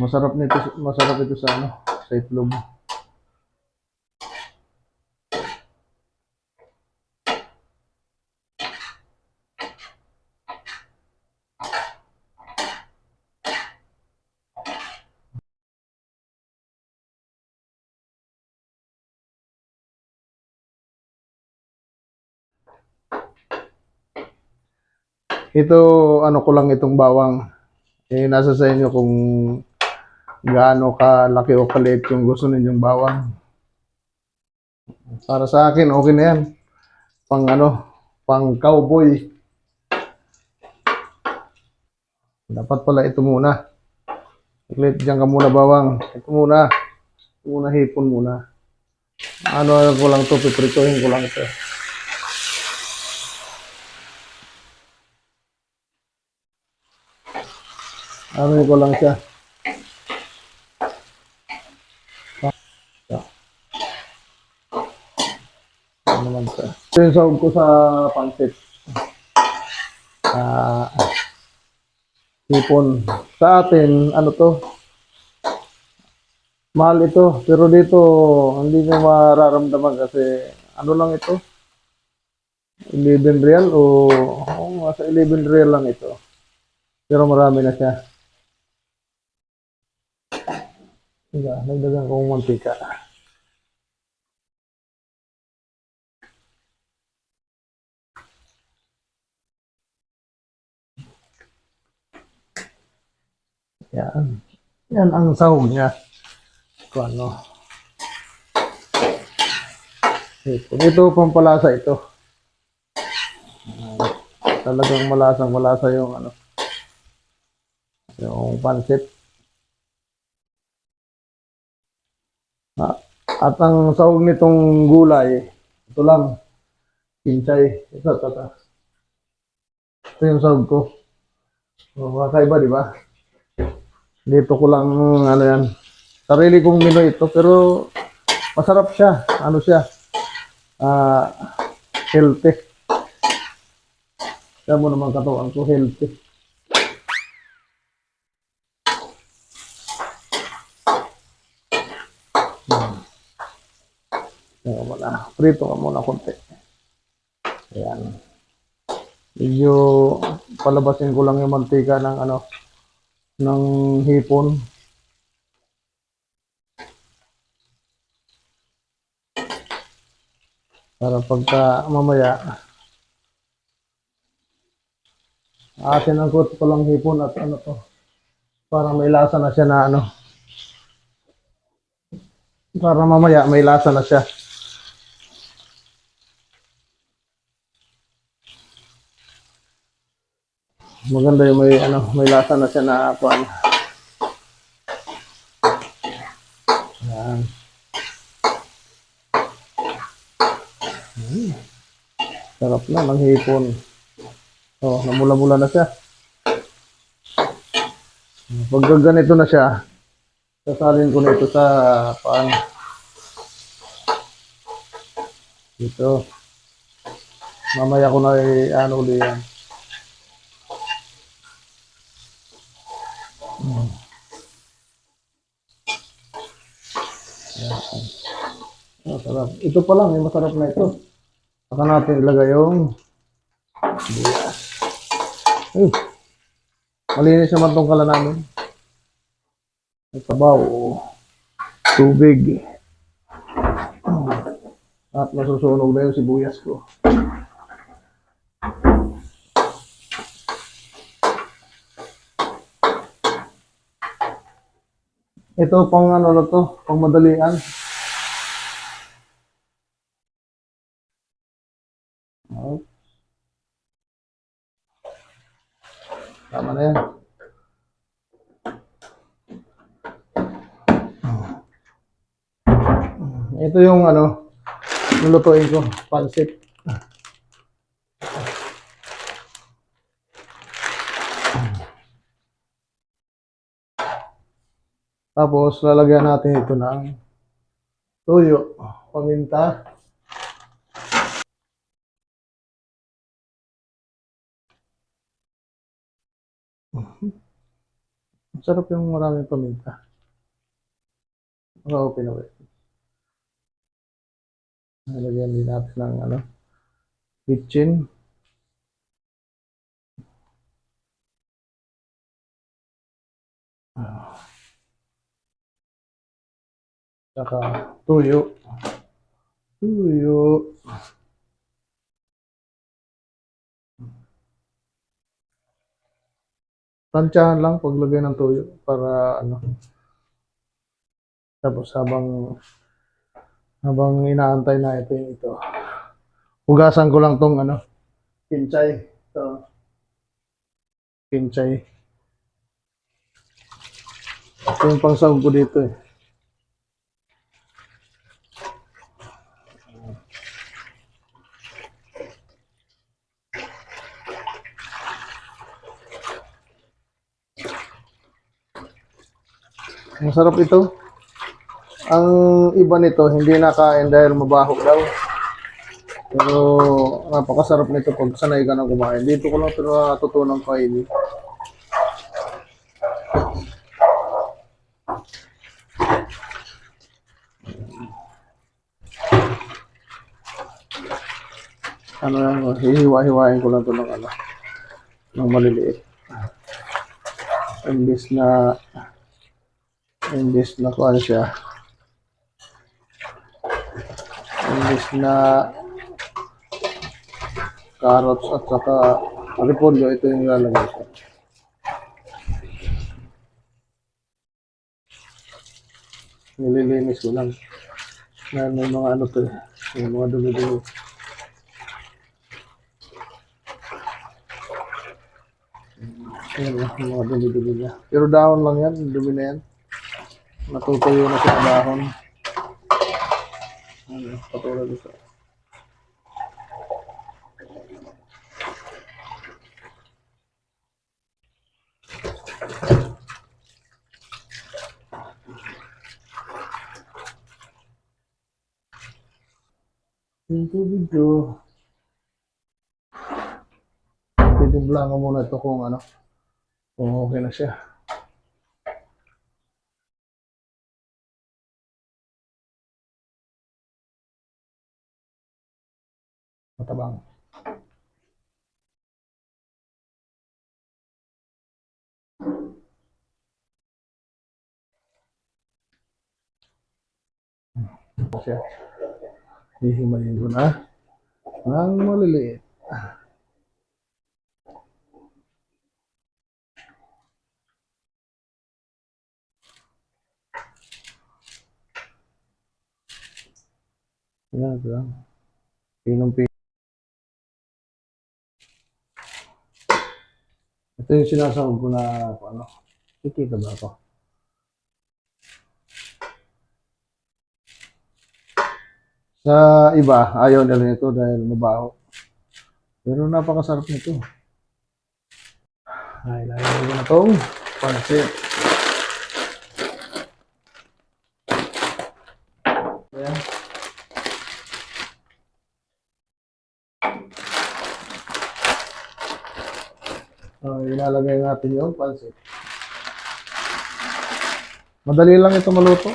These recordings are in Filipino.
Masarap nito, masarap ito sa ano, sa itlog. Ito, ano ko lang itong bawang. Eh, nasa sa inyo kung gaano kalaki o kaliit yung gusto ninyong bawang. Para sa akin, okay na yan. Pang ano, pang cowboy. Dapat pala ito muna. Saglit, dyan ka muna bawang. Ito muna. Muna hipon muna. Ano, ano ko lang to, piprituhin ko lang ito. Ano ko lang siya. Ano naman sahog ko sa pansit. Ah, hipon. Sa atin, ano to? Mahal ito. Pero dito, hindi nyo mararamdaman kasi ano lang ito? 11 real o oh, nasa 11 real lang ito. Pero marami na siya. Sige, nagdagan kong mantika. Yan. Yan ang sahog niya. Kung ano. Ito, ito pampalasa ito. Talagang malasang malasa yung ano. Yung pansit. Ah, at ang sahog nitong gulay, ito lang. Pinchay. Ito, ito, ito. Ito yung sahog ko. Oh, kakaiba, di ba? Dito ko lang, ano yan. Sarili kong menu ito, pero masarap siya. Ano siya? Ah, healthy. Kaya mo naman katawan ko, healthy. Teka muna. Prito ka muna konti. Ayan. Medyo palabasin ko lang yung mantika ng ano ng hipon. Para pagka mamaya atin ang kot palang hipon at ano to para may lasa na siya na ano para mamaya may lasa na siya. Maganda yung may ano, may lasa na siya na kuan. Yan. Hmm. Sarap na ng hipon. Oh, namula-mula na siya. Pag ganito na siya, sasalin ko na ito sa paan. Dito. Mamaya ko na i-ano uli yan. Oh, sarap. Ito pa lang, eh, masarap na ito. Saka natin ilagay yung bigas. Ay, malinis naman tong kala namin. May sabaw, tubig. At masusunog na yung sibuyas ko. Ito pang ano na to, pang madalian. Oh. Tama na yan. Ito yung ano, lulutuin ko, pansit. Tapos, lalagyan natin ito ng tuyo, paminta, Masarap yung maraming paminta. Naka-open na ulit. Nalagyan din natin ng ano, kitchen. Ah. Saka tuyo. Tuyo. Tansyahan lang paglagay ng tuyo para ano. Tapos habang habang inaantay na ito yung ito. Hugasan ko lang tong ano, kinchay. Ito. Kinchay. Ito yung pangsahog ko dito eh. Masarap ito. Ang iba nito, hindi nakain dahil mabaho daw. Pero napakasarap nito pag sanay ka na kumain. Dito ko lang ito natutunang kainin. Ano lang, hihiwa-hiwain ko lang ito ng ano, ng maliliit. Imbis na imbis na kuan siya. Imbis na carrots at saka repolyo. Ito yung ilalagay ko. Nililinis ko lang. Na may mga ano to eh, may mga dumi-dumi. Ayan, mga dumi-dumi niya. Pero dahon lang yan, dumi na yan. Natutuyo na siya dahon. Ano, patulad ito. Yung tubig ko. Titimpla ko muna ito kung ano. Kung okay na siya. Matabang. Siya. Hihimayin ko na. Ang maliliit. Yan, yan. Pinong pin. Ito yung sinasahog ko na ano. Kikita ba ako? Sa iba, ayaw nila nito dahil mabaho. Pero napakasarap nito. Ay, lalagay ko na itong pansit. Ayan. Uh, ilalagay natin yung pansit. Madali lang ito maluto.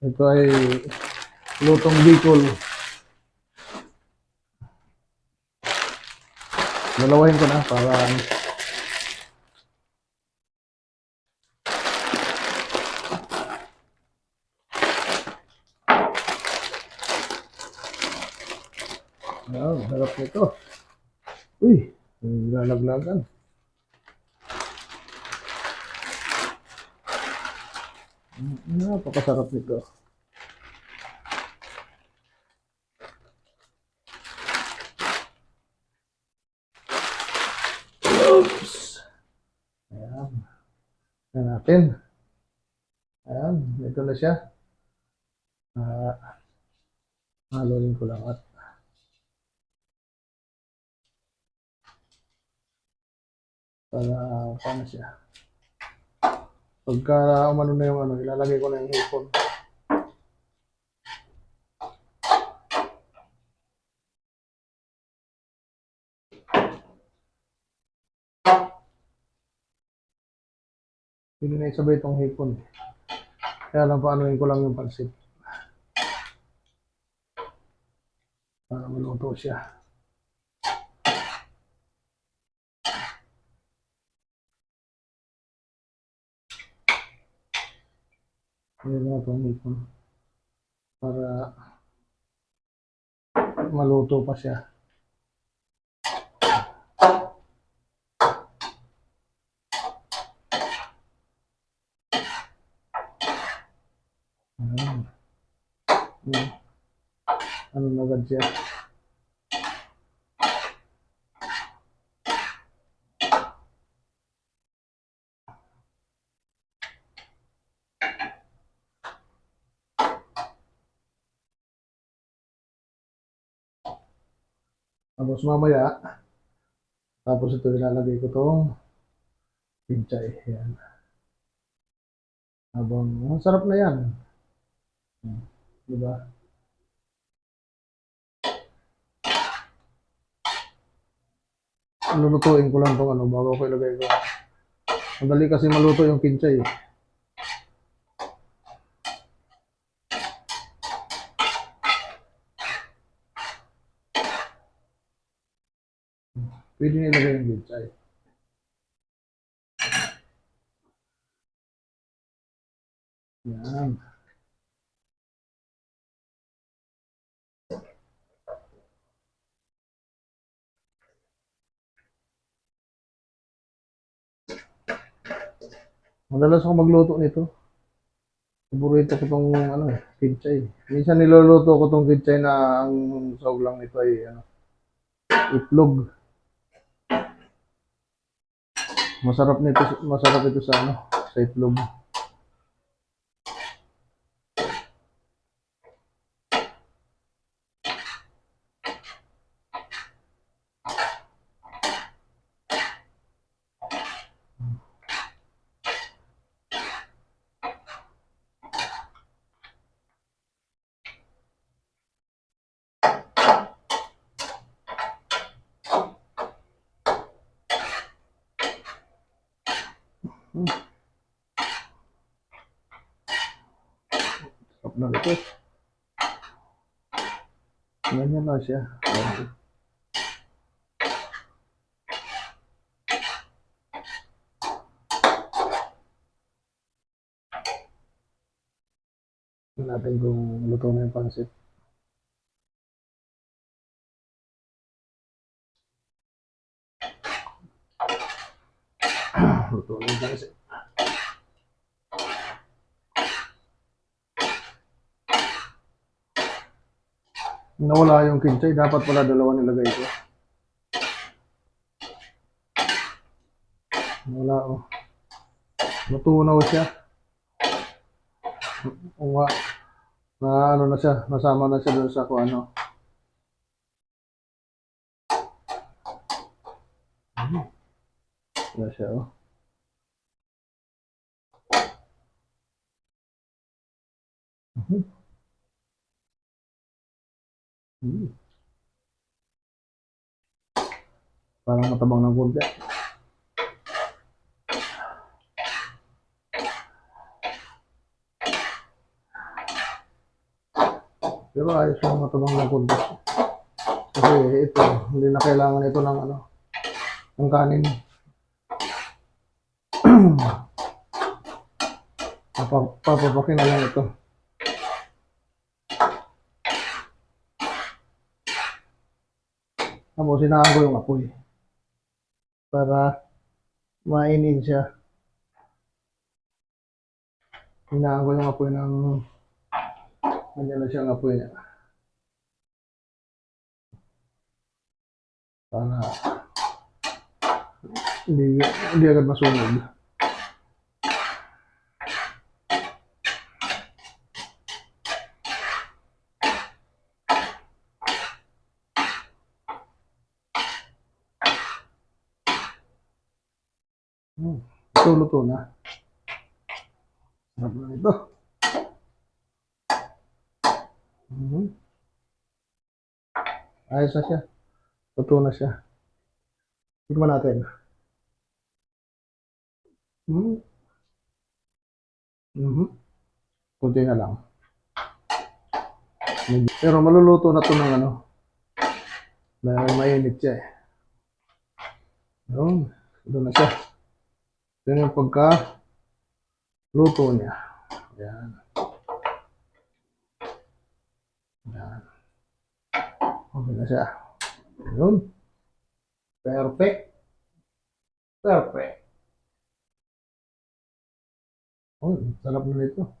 Ito ay lutong bicol. Dalawahin ko na para harap nito. Uy, lalaglagan. Napakasarap nito. Oops! Ayan. Ayan natin. Ayan, ito na siya. Ah, haloin ko lang at Para, paano siya? Pagka umano na yung ano, ilalagay ko na yung hipon. Hindi na isabay itong hipon. Kaya lang paanoin ko lang yung pansit. Para maluto siya. Pwede na itong hipon. Para maluto pa siya. Ano na agad siya? Tapos mamaya, tapos ito ilalagay ko tong pinchay. Yan. Habang, ang sarap na yan. Hmm. Di ba? Lulutuin ko lang tong ano bago ko ilagay ko. Madali kasi maluto yung kinchay. eh. Pwede nilagay yung kinchay. Yan. Madalas ako magluto nito. Paborito ko tong ano, eh, kinchay. Minsan niluluto ko tong kinchay na ang sawag lang nito ay ano, itlog. Masarap nito, masarap ito sa ano, sa itlog. Sarap na ito. Ganyan lang siya. Ayan. Tingnan natin kung luto na yung pansit. Luto na. Nawala yung kinchay. Dapat pala dalawa nilagay ko. Wala oh. Natunaw siya. Nga. Na ano na siya. Nasama na siya doon sa kung ano. Hmm. Wala siya oh. Mhm. Hmm. Parang matabang ng konti. Pero ayos yung matabang ng konti. Kasi ito, hindi na kailangan ito ng ano, ng kanin. Papa- Papapakin na lang ito. Tapos sinaan ko yung apoy. Para mainin siya. Hinaan ko yung apoy ng ganyan na siyang apoy niya. Para hindi, hindi agad masunog. Ito, luto na. Sarap na ito. Mhm. Ayos na siya. Luto na siya. Tignan natin. Hmm. Mhm. Kunti na lang. Pero maluluto na to ng ano. Dahil mainit siya eh. Yun. Ito na siya. Na yung pagka luto niya. Yan. Yan. Okay na siya. Yun. Perfect. Perfect. Oh, sarap na nito.